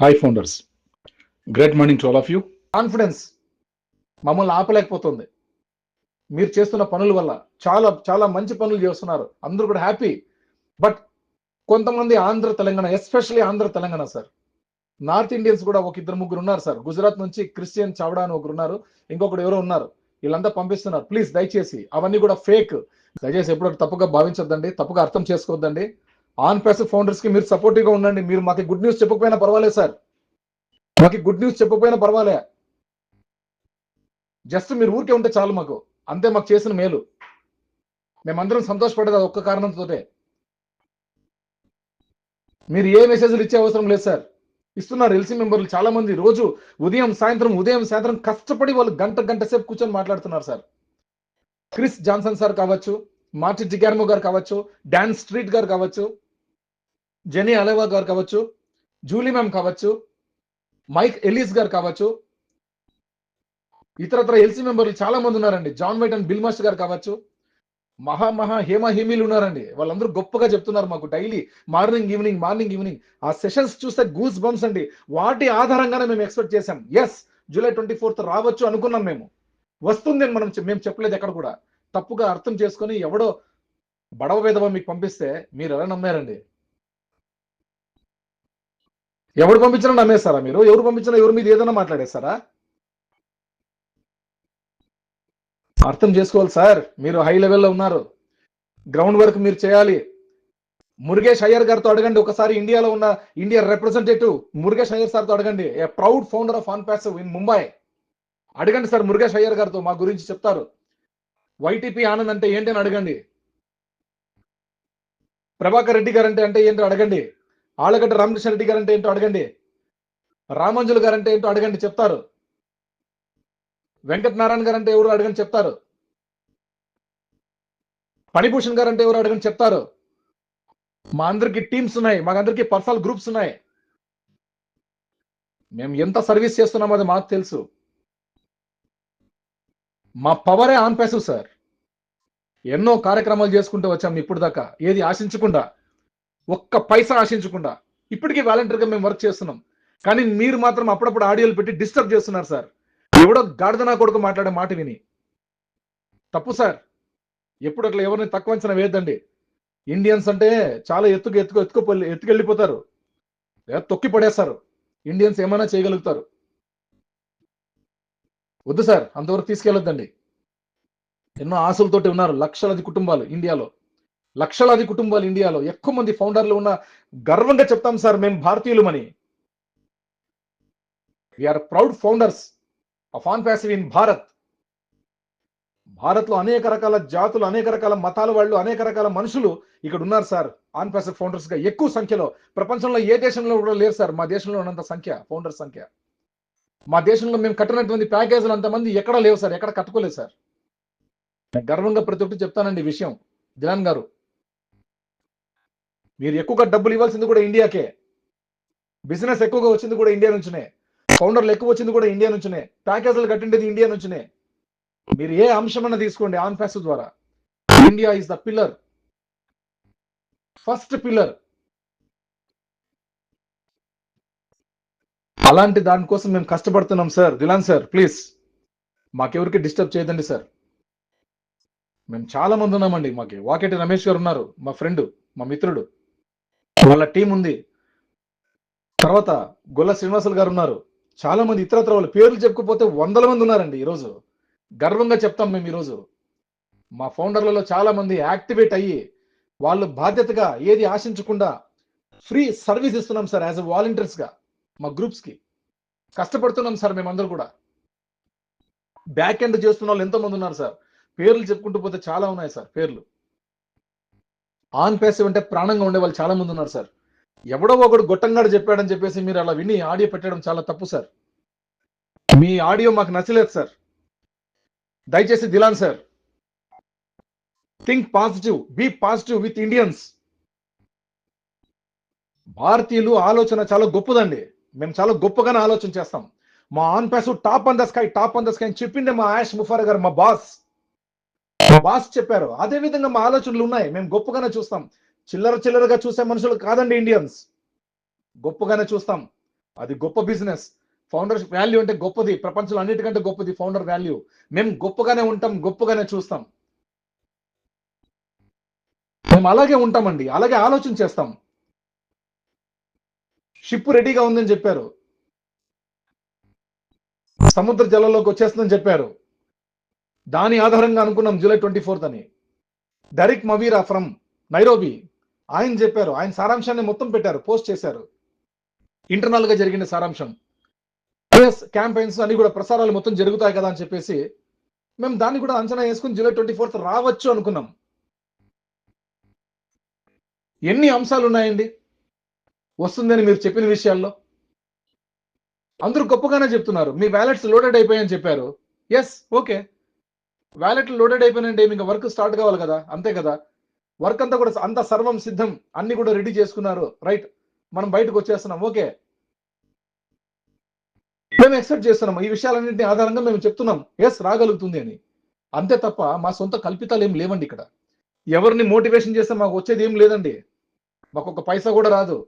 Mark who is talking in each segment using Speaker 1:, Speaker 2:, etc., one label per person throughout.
Speaker 1: Hi founders great morning to all of you confidence మమ్మల్ని ఆపలేకపోతుంది. మీరు చేస్తున్న పనుల వల్ల చాలా చాలా మంచి పనులు చేస్తున్నారు. అందరూ కూడా హ్యాపీ బట్ కొంతమంది Andhra Telangana especially Andhra Telangana sir. North Indians కూడా ఒక ఇద్దరు ముగ్గురు ఉన్నారు సార్. గుజరాత్ నుంచి క్రిస్టియన్ చావడా అని ఒకరు ఉన్నారు. ఇంకొకరు ఎవరో ఉన్నారు. వీళ్ళంతా పంపిస్తున్నారు. ప్లీజ్ దయచేసి అవన్నీ కూడా ఫేక్ దయచేసి ఎప్పుడు తప్పుగా భావించొద్దండి. తప్పుగా అర్థం చేసుకోవద్దండి. ఆన్ ప్యాసివ్ ఫౌండర్స్కి మీరు సపోర్టివ్గా ఉండండి. మీరు మాకు గుడ్ న్యూస్ చెప్పకపోయినా పర్వాలేదు సార్. మాకు గుడ్ న్యూస్ చెప్పకపోయినా పర్వాలే. జస్ట్ మీరు ఊరికే ఉంటే చాలు మాకు. అంతే మాకు చేసిన మేలు. మేమందరం సంతోషపడేది అది ఒక్క కారణంతోటే. మీరు ఏ మెసేజ్లు ఇచ్చే అవసరం లేదు సార్. ఇస్తున్నారు ఎల్సీ మెంబర్లు చాలా మంది రోజు ఉదయం సాయంత్రం ఉదయం సాయంత్రం కష్టపడి వాళ్ళు గంట గంట సేపు కూర్చొని మాట్లాడుతున్నారు సార్. క్రిస్ జాన్సన్ సార్ కావచ్చు మార్టిన్ డిగార్మో గారు కావచ్చు డాన్ స్ట్రీట్ గారు కావచ్చు జెనీ అలేవా గారు కావచ్చు జూలీ మ్యామ్ కావచ్చు మైక్ ఎలీస్ గారు కావచ్చు ఇతరత్ర ఎల్సీ మెంబర్లు చాలా మంది ఉన్నారండి. John White and Bill Master గారు కావచ్చు మహా మహా హేమ హేమీలు ఉన్నారండి. వాళ్ళందరూ గొప్పగా చెప్తున్నారు మాకు daily morning evening morning evening. ఆ సెషన్స్ చూస్తే గూస్ బంప్స్ అండి. వాటి ఆధారంగానే మేము ఎక్స్పెక్ట్ చేసాం ఎస్ జూలై ట్వంటీ ఫోర్త్ రావచ్చు అనుకున్నాం మేము. వస్తుంది అని మనం మేము చెప్పలేదు ఎక్కడ కూడా. తప్పుగా అర్థం చేసుకొని ఎవడో బడవ వేదవ మీకు పంపిస్తే మీరు ఎలా నమ్మారండి? ఎవడు పంపించినా నమ్మేస్తారా మీరు? ఎవరు పంపించినా ఎవరి మీద ఏదైనా మాట్లాడేస్తారా? అర్థం చేసుకోవాలి సార్ మీరు హై లెవెల్లో ఉన్నారు. గ్రౌండ్ వర్క్ మీరు చేయాలి. మురుగేష్ అయ్యర్ గారితో అడగండి ఒకసారి ఇండియాలో ఉన్న ఇండియా రిప్రజెంటేటివ్ మురుగేష్ అయ్యర్ సార్తో అడగండి. A proud founder of OnPassive in Mumbai. అడగండి సార్ మురుగేష్ అయ్యర్ గారితో మా గురించి చెప్తారు. వైటీపీ ఆనంద్ అంటే ఏంటి అని అడగండి. ప్రభాకర్ రెడ్డి గారు అంటే అంటే ఏంటో అడగండి. ఆళ్ళగడ్డ రామకృష్ణ రెడ్డి గారు అంటే ఏంటో అడగండి. రామంజులు గారు అంటే ఏంటో అడగండి చెప్తారు. వెంకట నారాయణ గారు అంటే ఎవరు అడగని చెప్తారు. పణిభూషణ్ గారు అంటే ఎవరు అడగని చెప్తారు. మా అందరికి టీమ్స్ ఉన్నాయి మా పర్సనల్ గ్రూప్స్ ఉన్నాయి. మేము ఎంత సర్వీస్ చేస్తున్నామో అది మాకు తెలుసు. మా పవరే ఆన్ పేసు సార్. ఎన్నో కార్యక్రమాలు చేసుకుంటూ వచ్చాం ఇప్పుడు దాకా ఏది ఆశించకుండా. ఒక్క పైసా ఆశించకుండా. ఇప్పటికీ వాలంటీర్గా మేము వర్క్ చేస్తున్నాం. కానీ మీరు మాత్రం అప్పుడప్పుడు ఆడియోలు పెట్టి డిస్టర్బ్ చేస్తున్నారు సార్. ఎవడో గాడిద నా కొడుకు మాట్లాడే మాట విని. తప్పు సార్. ఎప్పుడు అట్లా ఎవరిని తక్కువ అంచనా వేయద్దండి. ఇండియన్స్ అంటే చాలా ఎత్తుకు ఎత్తుకు ఎత్తుకు ఎత్తుకెళ్ళిపోతారు. లేదా తొక్కి పడేస్తారు. ఇండియన్స్ ఏమైనా చేయగలుగుతారు. వద్దు సార్. అంతవరకు తీసుకెళ్ళొద్దండి. ఎన్నో ఆశలతోటి ఉన్నారు. లక్షలాది కుటుంబాలు ఇండియాలో. లక్షలాది కుటుంబాలు ఇండియాలో ఎక్కువ మంది ఫౌండర్లు ఉన్న గర్వంగా చెప్తాం సార్ మేము భారతీయులమని. We are proud founders of OnPassive in Bharat భారత్లో అనేక రకాల జాతులు అనేక రకాల మతాల వాళ్ళు అనేక రకాల మనుషులు ఇక్కడ ఉన్నారు సార్. ఆన్ ప్యాసివ్ ఫౌండర్స్గా ఎక్కువ సంఖ్యలో. ప్రపంచంలో ఏ దేశంలో కూడా లేరు సార్. మా దేశంలో ఉన్నంత సంఖ్య ఫౌండర్ సంఖ్య. మా దేశంలో మేము కట్టినటువంటి ప్యాకేజీలు అంతమంది ఎక్కడ లేవు సార్. ఎక్కడ కట్టుకోలేదు సార్. గర్వంగా ప్రతి ఒక్కటి చెప్తానండి విషయం. దిలాన్ గారు మీరు ఎక్కువగా డబ్బులు ఇవ్వాల్సింది కూడా ఇండియాకే. బిజినెస్ ఎక్కువగా వచ్చింది కూడా ఇండియా నుంచినే. ఫౌండర్లు ఎక్కువ వచ్చింది కూడా ఇండియా నుంచినే. ప్యాకేజీలు కట్టిండేది ఇండియా నుంచినే. మీరు ఏ అంశమన్నా తీసుకోండి ఆన్ ఫ్యాస్ ద్వారా. India is the pillar first pillar అలాంటి దానికోసం మేము కష్టపడుతున్నాం సార్ దిలాన్ సార్ ప్లీజ్ మాకెవరికి డిస్టర్బ్ చేయదండి సార్ మేము చాలా మంది ఉన్నామండి మాకి. వాకేటి రమేష్ గారు ఉన్నారు మా ఫ్రెండ్ మా మిత్రుడు. వాళ్ళ టీం ఉంది. తర్వాత గొల్ల శ్రీనివాసులు గారు ఉన్నారు. చాలా మంది ఇతరత్ర వాళ్ళు పేర్లు చెప్పుకోపోతే వందల మంది ఉన్నారండి ఈరోజు. గర్వంగా చెప్తాం మేము ఈరోజు. మా ఫౌండర్లలో చాలా మంది యాక్టివేట్ అయ్యి వాళ్ళు బాధ్యతగా ఏది ఆశించకుండా ఫ్రీ సర్వీస్ ఇస్తున్నాం సార్ యాజ్ ఎ వాలంటీర్స్గా మా గ్రూప్స్కి. కష్టపడుతున్నాం సార్ మేమందరూ కూడా. బ్యాక్ ఎండ్ చేస్తున్న వాళ్ళు ఎంతో మంది ఉన్నారు సార్. పేర్లు చెప్పుకుంటూ పోతే చాలా ఉన్నాయి సార్ పేర్లు. ఆన్ ప్యాసివ్ అంటే ప్రాణంగా ఉండే వాళ్ళు చాలా మంది ఉన్నారు సార్. ఎవడో ఒకడు గొట్టంగాడు చెప్పాడని చెప్పేసి మీరు అలా విని ఆడియో పెట్టడం చాలా తప్పు సార్. మీ ఆడియో మాకు నచ్చలేదు సార్. దయచేసి Dylan sir. Think positive be positive with Indians. భారతీయులు ఆలోచన చాలా గొప్పదండి. మేము చాలా గొప్పగానే ఆలోచన చేస్తాం. మా OnPassive top on the sky top on the sky అని చెప్పిందే మా ఆయాష్ ముఫార్ గారు మా బాస్. బాస్ చెప్పారు. అదే విధంగా మా ఆలోచనలు ఉన్నాయి. మేము గొప్పగానే చూస్తాం. చిల్లర చిల్లరగా చూసే మనుషులు కాదండి ఇండియన్స్. గొప్పగానే చూస్తాం. అది గొప్ప బిజినెస్ ఫౌండర్ వాల్యూ అంటే గొప్పది. ప్రపంచంలో అన్నిటికంటే గొప్పది ఫౌండర్ వాల్యూ మేము గొప్పగానే ఉంటాం గొప్పగానే చూస్తాం. మేము అలాగే ఉంటామండి. అలాగే ఆలోచన చేస్తాం. షిప్ రెడీగా ఉందని చెప్పారు. సముద్ర జలంలోకి వచ్చేస్తుందని చెప్పారు. దాని ఆధారంగా అనుకున్నాం జూలై ట్వంటీ ఫోర్త్ అని. Direct Mavira from Nairobi. ఆయన చెప్పారు ఆయన సారాంశాన్ని మొత్తం పెట్టారు పోస్ట్ చేశారు. ఇంటర్నల్గా జరిగిన సారాంశం. క్యాంపెయిన్స్ అన్ని కూడా ప్రసారాలు మొత్తం జరుగుతాయి కదా అని చెప్పేసి మేము దాన్ని కూడా అంచనా వేసుకుని జూలై ట్వంటీ ఫోర్త్ రావచ్చు అనుకున్నాం. ఎన్ని అంశాలు ఉన్నాయండి? వస్తుందని మీరు చెప్పిన విషయాల్లో. అందరూ గొప్పగానే చెప్తున్నారు మీ వ్యాలెట్స్ లోడెడ్ అయిపోయాయని చెప్పారు. ఎస్ ఓకే వ్యాలెట్ లోడెడ్ అయిపోయినంటే ఇంకా వర్క్ స్టార్ట్ కావాలి కదా? అంతే కదా? వర్క్ అంతా కూడా అంత సర్వం సిద్ధం. అన్ని కూడా రెడీ చేసుకున్నారు. రైట్ మనం బయటకు వచ్చేస్తున్నాం. ఓకే మేము ఎక్సెప్ట్ చేస్తున్నాం ఈ విషయాలన్నింటినీ ఆధారంగా మేము చెప్తున్నాం. ఎస్ రాగలుగుతుంది అని. అంతే తప్ప మా సొంత కల్పితాలు ఏం లేవండి ఇక్కడ. ఎవరిని మోటివేషన్ చేస్తే మాకు వచ్చేది ఏం లేదండి. మాకు ఒక పైసా కూడా రాదు.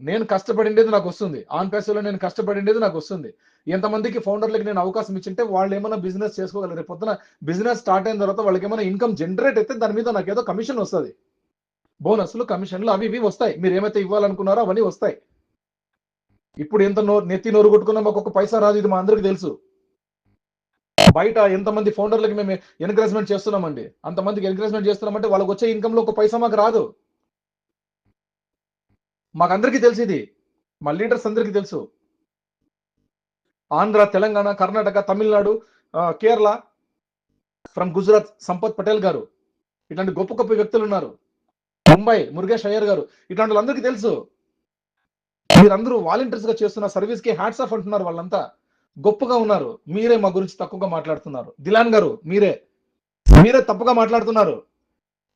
Speaker 1: నేను కష్టపడిండేది నాకు వస్తుంది. ఆన్ పేసలో నేను కష్టపడిండేది నాకు వస్తుంది. ఎంతమందికి ఫౌండర్లకి నేను అవకాశం ఇచ్చింటే వాళ్ళు ఏమైనా బిజినెస్ చేసుకోగలరు. రేపు పొద్దున బిజినెస్ స్టార్ట్ అయిన తర్వాత వాళ్ళకి ఏమైనా ఇన్కమ్ జనరేట్ అయితే దాని మీద నాకు ఏదో కమిషన్ వస్తుంది. బోనస్లు కమిషన్లు అవి ఇవి వస్తాయి. మీరు ఏమైతే ఇవ్వాలనుకున్నారో అవన్నీ వస్తాయి. ఇప్పుడు ఎంత నోరు నెత్తి నోరు కొట్టుకున్నా మాకు ఒక పైసా రాదు. ఇది మా అందరికి తెలుసు. బయట ఎంతమంది ఫౌండర్లకి మేము ఎంకరేజ్మెంట్ చేస్తున్నామండి. అంతమందికి ఎంకరేజ్మెంట్ చేస్తున్నామంటే వాళ్ళకి వచ్చే ఇన్కమ్లో ఒక పైసా మాకు రాదు. మాకందరికీ తెలుసు ఇది. మా లీడర్స్ అందరికీ తెలుసు. ఆంధ్ర తెలంగాణ కర్ణాటక తమిళనాడు కేరళ ఫ్రమ్ గుజరాత్ సంపత్ పటేల్ గారు. ఇట్లాంటి గొప్ప గొప్ప వ్యక్తులు ఉన్నారు. ముంబై మురుగేష్ అయ్యర్ గారు. ఇట్లాంటి వాళ్ళందరికీ తెలుసు. మీరందరూ వాలంటీర్స్గా చేస్తున్న సర్వీస్కి హ్యాట్స్ ఆఫ్ అంటున్నారు వాళ్ళంతా. గొప్పగా ఉన్నారు. మీరే మా గురించి తక్కువగా మాట్లాడుతున్నారు. దిలాన్ గారు మీరే. మీరే తప్పుగా మాట్లాడుతున్నారు.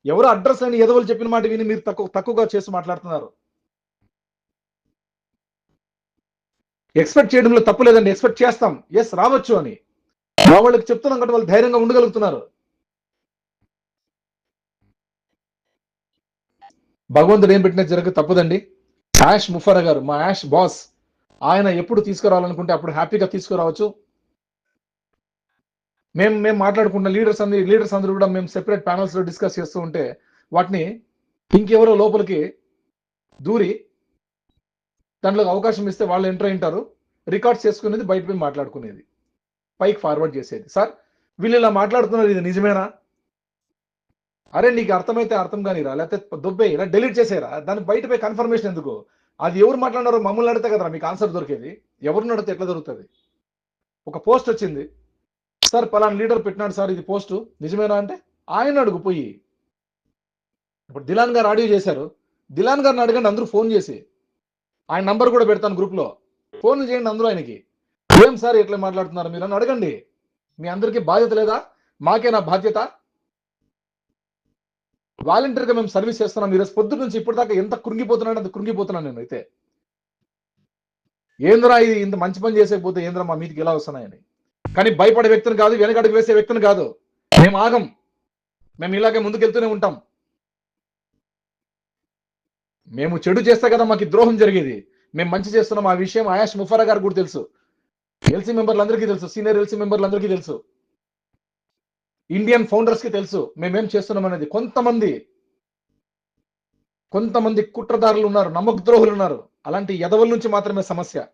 Speaker 1: ఎవరు అడ్రస్ అని ఎదవలు చెప్పిన మాట విని మీరు తక్కువ తక్కువగా చేసి మాట్లాడుతున్నారు. ఎక్స్పెక్ట్ చేయడంలో తప్పు లేదండి. ఎక్స్పెక్ట్ చేస్తాం. ఎస్ రావచ్చు అని. మా వాళ్ళకి చెప్తున్నాం కాబట్టి వాళ్ళు ధైర్యంగా ఉండగలుగుతున్నారు. భగవంతుడు ఏం పెట్టినా జరగ తప్పదండి. యాష్ ముఫరా గారు మా యాష్ బాస్ ఆయన ఎప్పుడు తీసుకురావాలనుకుంటే అప్పుడు హ్యాపీగా తీసుకురావచ్చు. మేము మేము మాట్లాడుకున్న లీడర్స్ అందరి లీడర్స్ అందరూ కూడా మేము సెపరేట్ ప్యానల్స్లో డిస్కస్ చేస్తూ ఉంటే వాటిని ఇంకెవరో లోపలికి దూరి దాంట్లో అవకాశం ఇస్తే వాళ్ళు ఎంటర్ అయింటారు రికార్డ్స్ చేసుకునేది బయట పోయి మాట్లాడుకునేది. పైకి ఫార్వర్డ్ చేసేది. సార్ వీళ్ళు ఇలా మాట్లాడుతున్నారు ఇది నిజమేనా? అరే నీకు అర్థమైతే అర్థం కానిరా లేకపోతే దొబ్బేయరా డెలీట్ చేసేరా దాన్ని బయట పోయి కన్ఫర్మేషన్ ఎందుకు? అది ఎవరు మాట్లాడినారో మమ్మల్ని అడితే కదా మీకు ఆన్సర్ దొరికేది. ఎవరిని నడితే ఎట్లా దొరుకుతుంది? ఒక పోస్ట్ వచ్చింది. సార్ పలానా లీడర్ పెట్టినాడు సార్ ఇది పోస్టు నిజమేనా అంటే? ఆయన అడుగు పోయి. ఇప్పుడు దిలాన్ గారు ఆడియో చేశారు. దిలాన్ గారిని అడగండి అందరూ ఫోన్ చేసి. ఆయన నంబర్ కూడా పెడతాను గ్రూప్లో. ఫోన్ చేయండి అందరూ ఆయనకి. ఏం సార్ ఎట్లా మాట్లాడుతున్నారు మీరు అని అడగండి. మీ అందరికీ బాధ్యత లేదా? మాకే నా బాధ్యత? వాలంటీర్గా మేము సర్వీస్ చేస్తున్నాం. ఈరోజు పొద్దు నుంచి ఇప్పటిదాకా ఎంత కృంగిపోతున్నాడు అంత కృంగిపోతున్నాను నేను అయితే. ఏంద్రా ఇది? ఇంత మంచి పని చేసేకపోతే ఏంద్రా మా మీదికి ఎలా వస్తున్నాయని. కానీ భయపడే వ్యక్తిని కాదు వెనకడుగు వేసే వ్యక్తిని కాదు. మేము ఆగం. మేము ఇలాగే ముందుకెళ్తూనే ఉంటాం. మేము చెడు చేస్తే కదా మాకు ద్రోహం జరిగేది. మేము మంచి చేస్తున్నాం. ఆ విషయం ఆయాష్ ముఫారా గారు కూడా తెలుసు. ఎల్సీ మెంబర్లందరికీ తెలుసు. సీనియర్ ఎల్సీ మెంబర్లందరికీ తెలుసు. ఇండియన్ ఫౌండర్స్కి తెలుసు. మేమేం చేస్తున్నాం అనేది. కొంతమంది కొంతమంది కుట్రదారులు ఉన్నారు. నమ్మక ద్రోహులు ఉన్నారు. అలాంటి ఎదవల నుంచి మాత్రమే సమస్య.